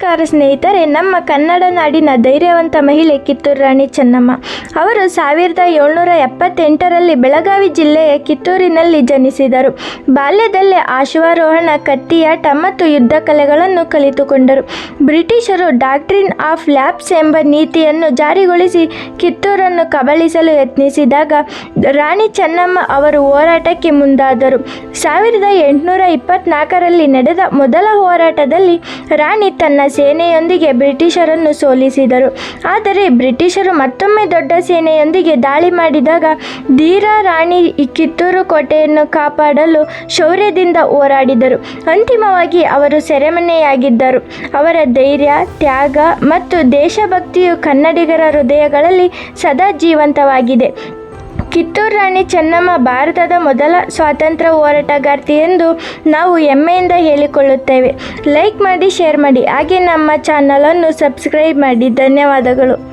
ನಮಸ್ಕಾರ ಸ್ನೇಹಿತರೆ, ನಮ್ಮ ಕನ್ನಡ ನಾಡಿನ ಧೈರ್ಯವಂತ ಮಹಿಳೆ ಕಿತ್ತೂರು ರಾಣಿ ಚೆನ್ನಮ್ಮ. ಅವರು ಸಾವಿರದ ಏಳ್ನೂರ ಎಪ್ಪತ್ತೆಂಟರಲ್ಲಿ ಬೆಳಗಾವಿ ಜಿಲ್ಲೆಯ ಕಿತ್ತೂರಿನಲ್ಲಿ ಜನಿಸಿದರು. ಬಾಲ್ಯದಲ್ಲೇ ಆಶ್ವಾರೋಹಣ, ಕತ್ತಿಯಾಟ ಮತ್ತು ಯುದ್ಧ ಕಲೆಗಳನ್ನು ಕಲಿತುಕೊಂಡರು. ಬ್ರಿಟಿಷರು ಡಾಕ್ಟ್ರಿನ್ ಆಫ್ ಲ್ಯಾಬ್ಸ್ ಎಂಬ ನೀತಿಯನ್ನು ಜಾರಿಗೊಳಿಸಿ ಕಿತ್ತೂರನ್ನು ಕಬಳಿಸಲು ಯತ್ನಿಸಿದಾಗ ರಾಣಿ ಚೆನ್ನಮ್ಮ ಅವರು ಹೋರಾಟಕ್ಕೆ ಮುಂದಾದರು. ಸಾವಿರದ ಎಂಟುನೂರ ಇಪ್ಪತ್ನಾಲ್ಕರಲ್ಲಿ ನಡೆದ ಮೊದಲ ಹೋರಾಟದಲ್ಲಿ ರಾಣಿ ತನ್ನ ಸೇನೆಯೊಂದಿಗೆ ಬ್ರಿಟಿಷರನ್ನು ಸೋಲಿಸಿದರು. ಆದರೆ ಬ್ರಿಟಿಷರು ಮತ್ತೊಮ್ಮೆ ದೊಡ್ಡ ಸೇನೆಯೊಂದಿಗೆ ದಾಳಿ ಮಾಡಿದಾಗ ಧೀರ ರಾಣಿ ಕಿತ್ತೂರು ಕೋಟೆಯನ್ನು ಕಾಪಾಡಲು ಶೌರ್ಯದಿಂದ ಹೋರಾಡಿದರು. ಅಂತಿಮವಾಗಿ ಅವರು ಸೆರೆಮನೆಯಾಗಿದ್ದರು. ಅವರ ಧೈರ್ಯ, ತ್ಯಾಗ ಮತ್ತು ದೇಶಭಕ್ತಿಯು ಕನ್ನಡಿಗರ ಹೃದಯಗಳಲ್ಲಿ ಸದಾ ಜೀವಂತವಾಗಿದೆ. ಕಿತ್ತೂರು ರಾಣಿ ಚೆನ್ನಮ್ಮ ಭಾರತದ ಮೊದಲ ಸ್ವಾತಂತ್ರ್ಯ ಹೋರಾಟಗಾರ್ತಿ ಎಂದು ನಾವು ಹೆಮ್ಮೆಯಿಂದ ಹೇಳಿಕೊಳ್ಳುತ್ತೇವೆ. ಲೈಕ್ ಮಾಡಿ, ಶೇರ್ ಮಾಡಿ. ಹಾಗೆ ನಮ್ಮ ಚಾನಲನ್ನು ಸಬ್ಸ್ಕ್ರೈಬ್ ಮಾಡಿ. ಧನ್ಯವಾದಗಳು.